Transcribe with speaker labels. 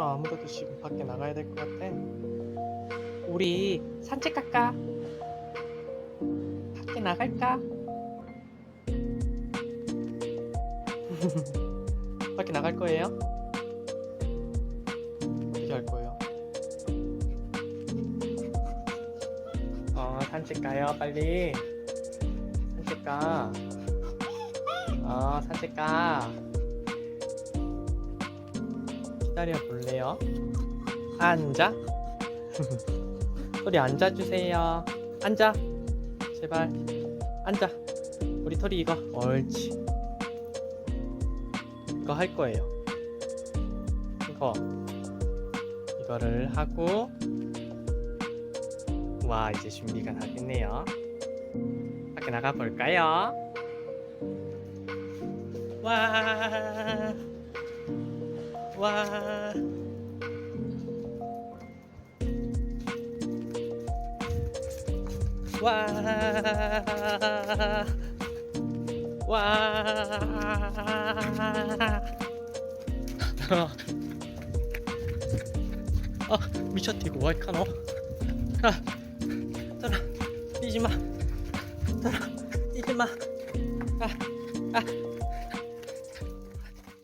Speaker 1: 없더라. 아무래도 지금 밖에 나가야 될 것 같아. 우리 산책 갈까? 밖에 나갈까? 밖에 나갈 거예요? 어떻게 할 거예요? 어, 산책 가요, 빨리. 산책 가. 어, 산책 가. 기다려 볼래요? 앉아. 토리 앉아 주세요. 앉아. 제발. 앉아. 우리 토리 이거. 옳지. 이거 할 거예요. 이거. 이거를 하고. 와, 이제 준비가 다 됐네요. 밖에 나가 볼까요? 와. 와. 와. 와. 아, 미쳤디 고 와이 카노. 아, 따라, 뛰지 마. 따라, 뛰지 마. 아, 아,